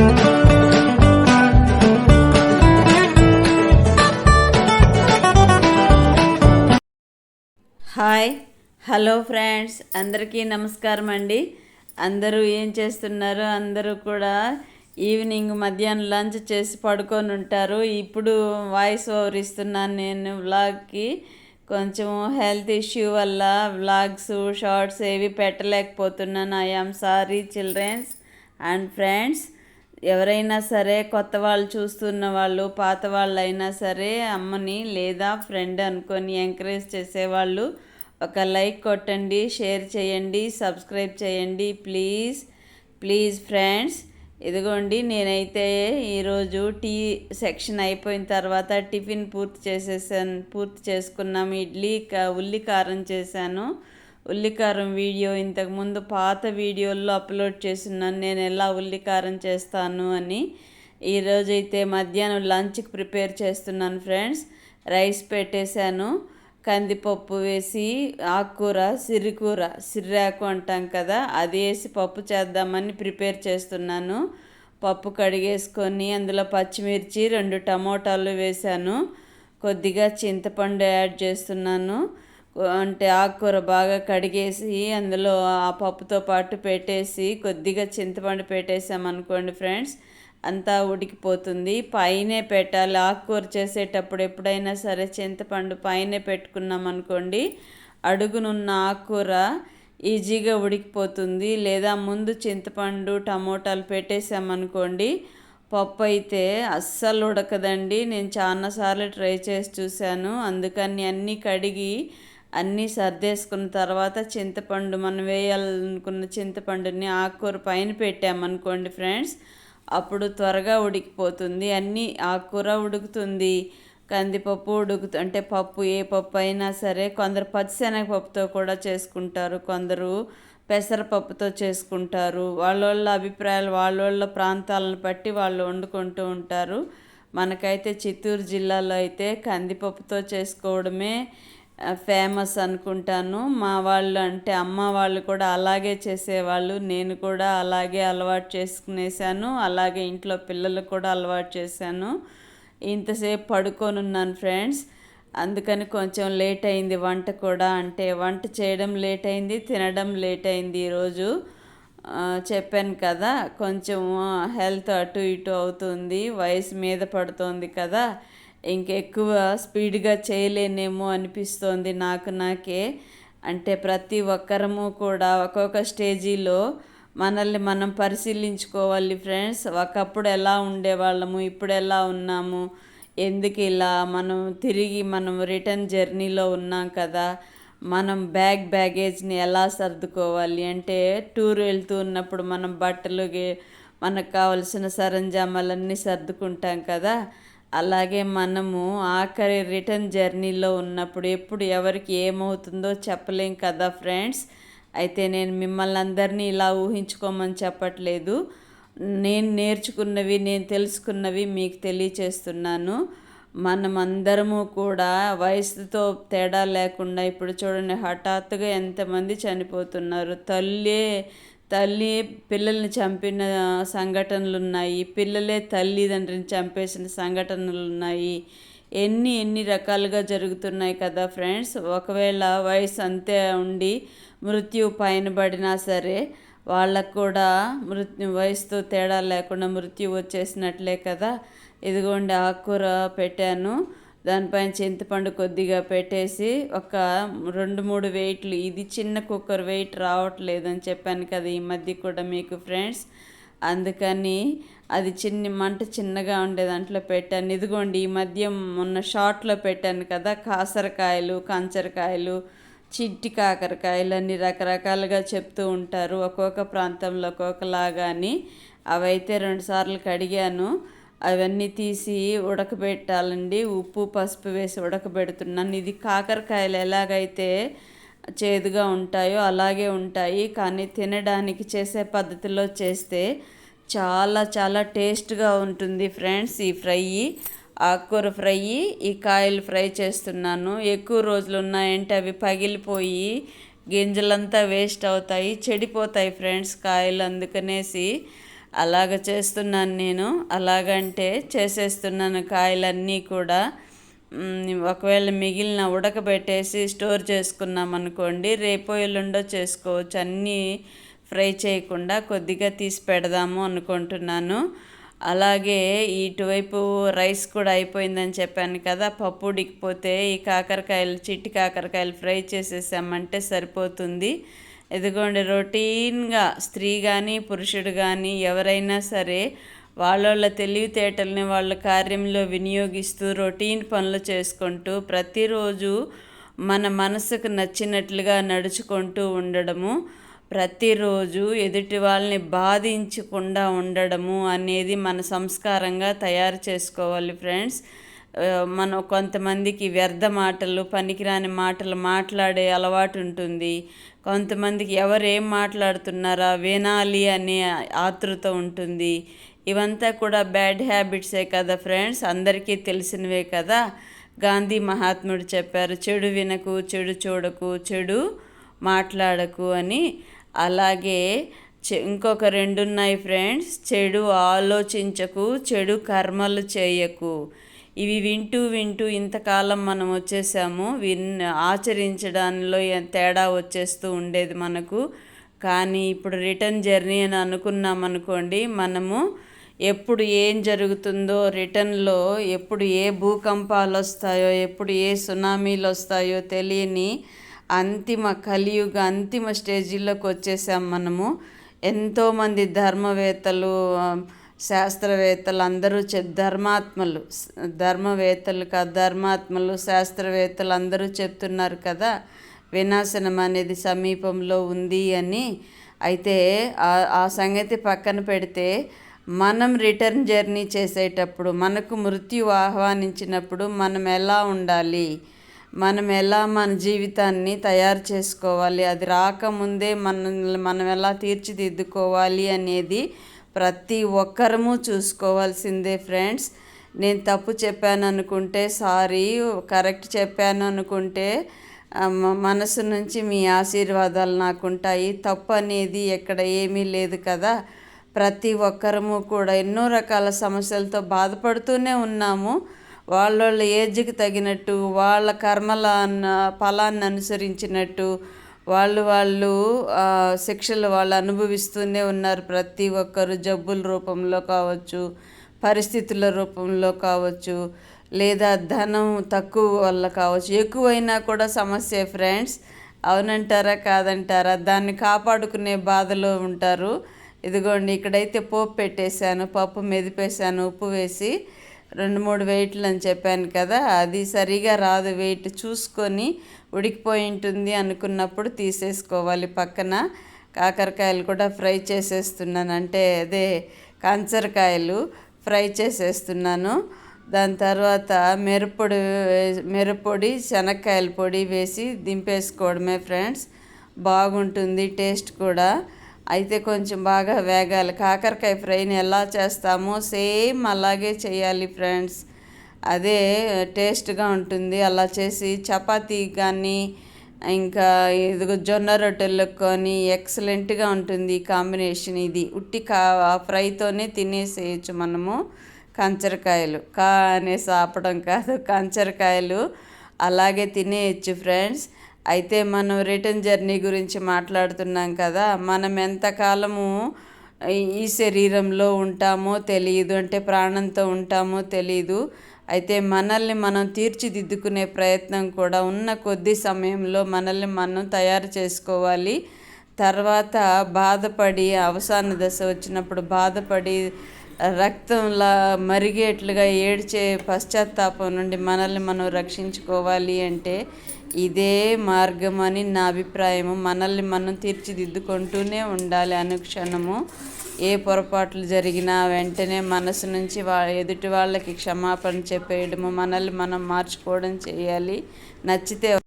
Hi hello friends అందరికీ నమస్కారం అండి. అందరూ ఏం చేస్తున్నారు? అందరూ కూడా ఈవినింగ్ మధ్యాహ్నం లంచ్ చేసి పడుకొని ఉంటారు. ఇప్పుడు వాయిస్ ఓవర్ ఇస్తున్నాను నేను వ్లాగ్కి. కొంచెం హెల్త్ ఇష్యూ వల్ల వ్లాగ్స్ షార్ట్స్ ఏవి పెట్టలేకపోతున్నాను. I am sorry childrens and friends. ఎవరైనా సరే కొత్త వాళ్ళు చూస్తున్న వాళ్ళు పాత వాళ్ళు అయినా సరే అమ్మని లేదా ఫ్రెండ్ అనుకొని ఎంకరేజ్ చేసేవాళ్ళు ఒక లైక్ కొట్టండి షేర్ చేయండి సబ్స్క్రైబ్ చేయండి. ప్లీజ్ ప్లీజ్ ఫ్రెండ్స్ ఇదిగోండి నేనైతే ఈరోజు టీ సెక్షన్ అయిపోయిన తర్వాత టిఫిన్ పూర్తి చేసేసాను పూర్తి చేసుకున్నాము ఇడ్లీ ఉల్లి కారం చేశాను. ఉల్లికారం వీడియో ఇంతకుముందు పాత వీడియోల్లో అప్లోడ్ చేస్తున్నాను నేను ఎలా ఉల్లికారం చేస్తాను అని ఈరోజైతే మధ్యాహ్నం లంచ్కి ప్రిపేర్ చేస్తున్నాను ఫ్రెండ్స్. రైస్ పెట్టేశాను. కందిపప్పు వేసి ఆకుకూర సిరికూర సిర్రాకు అంటాం కదా అది వేసి పప్పు చేద్దామని ప్రిపేర్ చేస్తున్నాను. పప్పు కడిగేసుకొని అందులో పచ్చిమిర్చి రెండు టమోటాలు వేశాను. కొద్దిగా చింతపండు యాడ్ చేస్తున్నాను. అంటే ఆకుకూర బాగా కడిగేసి అందులో ఆ పప్పుతో పాటు పెట్టేసి కొద్దిగా చింతపండు పెట్టేసామనుకోండి ఫ్రెండ్స్ అంతా ఉడికిపోతుంది. పైనే పెట్టాలి. ఆకుకూర చేసేటప్పుడు ఎప్పుడైనా సరే చింతపండు పైనే పెట్టుకున్నాం అనుకోండి అడుగునున్న ఆకుకూర ఈజీగా ఉడికిపోతుంది. లేదా ముందు చింతపండు టమోటాలు పెట్టేసామనుకోండి పప్పు అయితే అస్సలు ఉడకదండి. నేను చాలాసార్లు ట్రై చేసి చూశాను. అందుకని అన్నీ కడిగి అన్నీ సర్దేసుకున్న తర్వాత చింతపండు మనం వేయాలనుకున్న చింతపండుని ఆకుకూర పైన పెట్టామనుకోండి ఫ్రెండ్స్ అప్పుడు త్వరగా ఉడికిపోతుంది. అన్నీ ఆకుకూర ఉడుకుతుంది. కందిపప్పు ఉడుకుతు అంటే పప్పు ఏ పప్పు అయినా సరే కొందరు పచ్చిశనగపప్పుతో కూడా చేసుకుంటారు కొందరు పెసరపప్పుతో చేసుకుంటారు. వాళ్ళ వాళ్ళ అభిప్రాయాలు వాళ్ళ వాళ్ళ ప్రాంతాలను బట్టి వాళ్ళు వండుకుంటూ ఉంటారు. మనకైతే చిత్తూరు జిల్లాలో అయితే కందిపప్పుతో చేసుకోవడమే ఫేమస్ అనుకుంటాను. మా వాళ్ళు అంటే అమ్మ వాళ్ళు కూడా అలాగే చేసేవాళ్ళు. నేను కూడా అలాగే అలవాటు చేసుకునేసాను అలాగే ఇంట్లో పిల్లలు కూడా అలవాటు చేశాను. ఇంతసేపు పడుకొని ఉన్నాను ఫ్రెండ్స్ అందుకని కొంచెం లేట్ అయింది వంట కూడా. అంటే వంట చేయడం లేట్ అయింది తినడం లేట్ అయింది ఈరోజు చెప్పాను కదా కొంచెం హెల్త్ అటు ఇటు అవుతుంది వయసు మీద పడుతుంది కదా. ఇంకెక్కువ స్పీడ్గా చేయలేనేమో అనిపిస్తోంది నాకు నాకే. అంటే ప్రతి ఒక్కరము కూడా ఒక్కొక్క స్టేజీలో మనల్ని మనం పరిశీలించుకోవాలి ఫ్రెండ్స్. ఒకప్పుడు ఎలా ఉండేవాళ్ళము ఇప్పుడు ఎలా ఉన్నాము ఎందుకు ఇలా మనం తిరిగి మనం రిటర్న్ జర్నీలో ఉన్నాం కదా మనం బ్యాగ్ బ్యాగేజ్ని ఎలా సర్దుకోవాలి అంటే టూర్ వెళ్తూ ఉన్నప్పుడు మనం బట్టలు మనకు కావలసిన సరంజామాలన్నీ సర్దుకుంటాం కదా. అలాగే మనము ఆఖరి రిటర్న్ జర్నీలో ఉన్నప్పుడు ఎప్పుడు ఎవరికి ఏమవుతుందో చెప్పలేం కదా ఫ్రెండ్స్. అయితే నేను మిమ్మల్ని అందరినీ ఇలా ఊహించుకోమని చెప్పట్లేదు. నేను నేర్చుకున్నవి నేను తెలుసుకున్నవి మీకు తెలియచేస్తున్నాను. మనం అందరము కూడా వయసుతో తేడా లేకుండా ఇప్పుడు చూడండి హఠాత్తుగా ఎంతమంది చనిపోతున్నారు. తల్లే తల్లి పిల్లల్ని చంపిన సంఘటనలు ఉన్నాయి పిల్లలే తల్లిదండ్రిని చంపేసిన సంఘటనలు ఉన్నాయి ఎన్ని ఎన్ని రకాలుగా జరుగుతున్నాయి కదా ఫ్రెండ్స్. ఒకవేళ వయసు అంతే ఉండి మృత్యు పైన పడినా సరే వాళ్ళకు కూడా మృత్యు వయసుతో తేడా లేకుండా మృత్యు వచ్చేసినట్లే కదా. ఇదిగోండి ఆకుకూర పెట్టాను. దానిపైన చింతపండు కొద్దిగా పెట్టేసి ఒక రెండు మూడు వెయిట్లు ఇది చిన్న కుక్కర్ వెయిట్ రావట్లేదని చెప్పాను కదా ఈ మధ్య కూడా మీకు ఫ్రెండ్స్. అందుకని అది చిన్న మంట చిన్నగా ఉండే దాంట్లో పెట్టాను. ఇదిగోండి ఈ మధ్య మొన్న షార్ట్లో పెట్టాను కదా కాసరకాయలు కంచరకాయలు చిట్టి కాకరకాయలు అన్ని రకరకాలుగా చెప్తూ ఉంటారు. ఒక్కొక్క ప్రాంతంలో ఒక్కొక్కలాగా అని అవైతే రెండుసార్లు కడిగాను. అవన్నీ తీసి ఉడకబెట్టాలండి. ఉప్పు పసుపు వేసి ఉడకబెడుతున్నాను. ఇది కాకరకాయలు ఎలాగైతే చేదుగా ఉంటాయో అలాగే ఉంటాయి. కానీ తినడానికి చేసే పద్ధతిలో చేస్తే చాలా చాలా టేస్ట్గా ఉంటుంది ఫ్రెండ్స్ ఈ ఫ్రై. ఆకుకూర ఫ్రై ఈ కాయలు ఫ్రై చేస్తున్నాను. ఎక్కువ రోజులు ఉన్నాయంటే అవి పగిలిపోయి గింజలంతా వేస్ట్ అవుతాయి చెడిపోతాయి ఫ్రెండ్స్ కాయలు అందుకనేసి అలాగ చేస్తున్నాను నేను. అలాగంటే చేసేస్తున్నాను కాయలన్నీ కూడా. ఒకవేళ మిగిలిన ఉడకబెట్టేసి స్టోర్ చేసుకున్నాం అనుకోండి రేపో ఎల్లుండో చేసుకోవచ్చు. అన్నీ ఫ్రై చేయకుండా కొద్దిగా తీసి పెడదాము అనుకుంటున్నాను. అలాగే ఇటువైపు రైస్ కూడా అయిపోయిందని చెప్పాను కదా పప్పు ఉడికిపోతే ఈ కాకరకాయలు చిట్టి కాకరకాయలు ఫ్రై చేసేసామంటే సరిపోతుంది. ఇదిగోండి రొటీన్గా స్త్రీ కానీ పురుషుడు కానీ ఎవరైనా సరే వాళ్ళ తెలివితేటల్ని వాళ్ళ కార్యంలో వినియోగిస్తూ రొటీన్ పనులు చేసుకుంటూ ప్రతిరోజు మన మనసుకు నచ్చినట్లుగా నడుచుకుంటూ ఉండడము ప్రతిరోజు ఎదుటి వాళ్ళని బాధించకుండా ఉండడము అనేది మన సంస్కారంగా తయారు చేసుకోవాలి ఫ్రెండ్స్. మనం కొంతమందికి వ్యర్థ మాటలు పనికిరాని మాటలు మాట్లాడే అలవాటు ఉంటుంది. కొంతమందికి ఎవరు ఏం మాట్లాడుతున్నారా వినాలి అనే ఆతృత ఉంటుంది. ఇవంతా కూడా బ్యాడ్ హ్యాబిట్సే కదా ఫ్రెండ్స్ అందరికీ తెలిసినవే కదా. గాంధీ మహాత్ముడు చెప్పారు చెడు వినకు చెడు చూడకు చెడు మాట్లాడకు అని. అలాగే చె- ఇంకొక రెండు ఉన్నాయి ఫ్రెండ్స్ చెడు ఆలోచించకు చెడు కర్మలు చేయకు. ఇవి వింటూ వింటూ ఇంతకాలం మనం వచ్చేసాము. విన్ ఆచరించడంలో తేడా వచ్చేస్తూ ఉండేది మనకు. కానీ ఇప్పుడు రిటర్న్ జర్నీ అని అనుకున్నాం అనుకోండి మనము ఎప్పుడు ఏం జరుగుతుందో రిటర్న్లో ఎప్పుడు ఏ భూకంపాలు వస్తాయో ఎప్పుడు ఏ సునామీలు వస్తాయో తెలియని అంతిమ కలియుగ అంతిమ స్టేజీలోకి వచ్చేసాం మనము. ఎంతోమంది ధర్మవేత్తలు శాస్త్రవేత్తలు అందరూ చె ధర్మాత్మలు. ధర్మవేత్తలు కాదు ధర్మాత్మలు శాస్త్రవేత్తలు అందరూ చెప్తున్నారు కదా వినాశనం అనేది సమీపంలో ఉంది అని. అయితే ఆ- సంగతి పక్కన పెడితే మనం రిటర్న్ జర్నీ చేసేటప్పుడు మనకు మృత్యు ఆహ్వానించినప్పుడు మనం ఎలా ఉండాలి? మనం ఎలా మన జీవితాన్ని తయారు చేసుకోవాలి? అది రాకముందే మనం మనం ఎలా తీర్చిదిద్దుకోవాలి అనేది ప్రతి ఒక్కరము చూసుకోవాల్సిందే ఫ్రెండ్స్. నేను తప్పు చెప్పాను అనుకుంటే సారీ కరెక్ట్ చెప్పాను అనుకుంటే మనసు నుంచి మీ ఆశీర్వాదాలు నాకు ఉంటాయి తప్పు అనేది ఎక్కడ ఏమీ లేదు కదా. ప్రతి ఒక్కరము కూడా ఎన్నో రకాల సమస్యలతో బాధపడుతూనే ఉన్నాము. వాళ్ళ ఏజ్కి తగినట్టు వాళ్ళ కర్మల ఫలాన్ని అనుసరించినట్టు వాళ్ళు వాళ్ళు శిక్షలు వాళ్ళు అనుభవిస్తూనే ఉన్నారు. ప్రతి ఒక్కరు జబ్బుల రూపంలో కావచ్చు పరిస్థితుల రూపంలో కావచ్చు లేదా ధనం తక్కువ వల్ల కావచ్చు. ఎక్కువైనా కూడా సమస్య ఫ్రెండ్స్. అవునంటారా కాదంటారా? దాన్ని కాపాడుకునే బాధలో ఉంటారు. ఇదిగోండి ఇక్కడైతే పోపు పెట్టేశాను పప్పు మెదిపేశాను ఉప్పు వేసి రెండు మూడు వెయిట్లు అని చెప్పాను కదా అది సరిగా రాదు. వెయిట్ చూసుకొని ఉడికిపోయి ఉంటుంది అనుకున్నప్పుడు తీసేసుకోవాలి పక్కన. కాకరకాయలు కూడా ఫ్రై చేసేస్తున్నాను. అంటే అదే కాంచరకాయలు ఫ్రై చేసేస్తున్నాను. దాని తర్వాత మిరప్పొడి మిరపొడి శనక్కాయల పొడి వేసి దింపేసుకోవడమే ఫ్రెండ్స్. బాగుంటుంది టేస్ట్ కూడా. అయితే కొంచెం బాగా వేగాలి. కాకరకాయ ఫ్రైని ఎలా చేస్తామో సేమ్ అలాగే చేయాలి ఫ్రెండ్స్. అదే టేస్ట్గా ఉంటుంది. అలా చేసి చపాతీ కానీ ఇంకా ఇదిగో జొన్న రొట్టెలకు కానీ ఎక్సలెంట్గా ఉంటుంది ఈ కాంబినేషన్ ఇది. ఉట్టి కా ఫ్రైతోనే తినేసేయచ్చు మనము కంచరకాయలు. కా అనేసి ఆపడం కాదు కంచరకాయలు అలాగే తినేయచ్చు ఫ్రెండ్స్. అయితే మనం రిటర్న్ జర్నీ గురించి మాట్లాడుతున్నాం కదా మనం ఎంతకాలము ఈ- ఈ శరీరంలో ఉంటామో తెలియదు అంటే ప్రాణంతో ఉంటామో తెలియదు. అయితే మనల్ని మనం తీర్చిదిద్దుకునే ప్రయత్నం కూడా ఉన్న కొద్ది సమయంలో మనల్ని మనం తయారు చేసుకోవాలి. తర్వాత బాధపడి అవసాన దశ వచ్చినప్పుడు బాధపడి రక్తంలా మరిగేట్లుగా ఏడ్చే పశ్చాత్తాపం నుండి మనల్ని మనం రక్షించుకోవాలి అంటే ఇదే మార్గం అని నా అభిప్రాయము. మనల్ని మనం తీర్చిదిద్దుకుంటూనే ఉండాలి అనుక్షణము. ఏ పొరపాట్లు జరిగినా వెంటనే మనసు నుంచి వా ఎదుటి వాళ్ళకి క్షమాపణ చెప్పేయడము. మనల్ని మనం మార్చుకోవడం చేయాలి. నచ్చితే